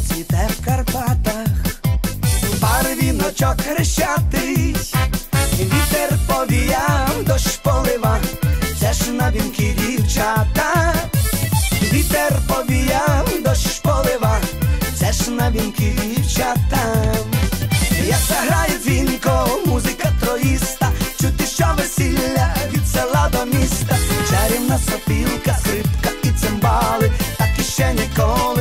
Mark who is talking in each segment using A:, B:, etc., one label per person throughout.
A: цвіте в Карпатах, барвіночок хрещатий, вітер повіяв, дощ полива, це ж на вінки дівчата, вітер повіяв, дощ полива, це ж на вінки дівчата. Як заграє дзвінко, музика троїста, чути, що весілля від села до міста, чарівна сопілка, скрипка і цимбали, так і ще ніколи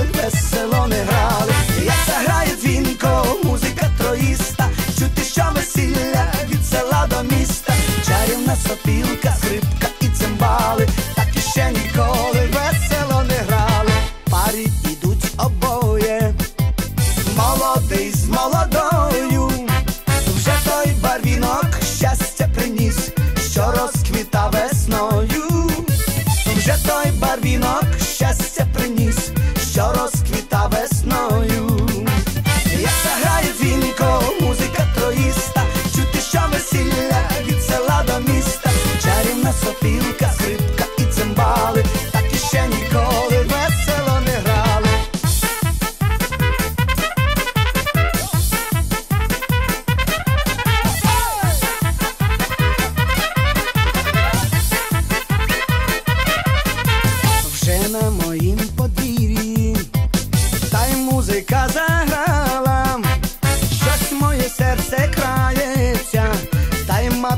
A: сопілка, скрипка і цимбали, так і ще ніколи весело не грали. Парі ідуть обоє. Молодий з молодою, вже той барвінок щастя приніс, що розквіта весною, вже той барвінок щастя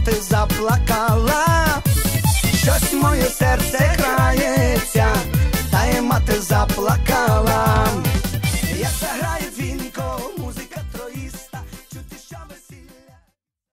A: ти заплакала, щось моє серце крається.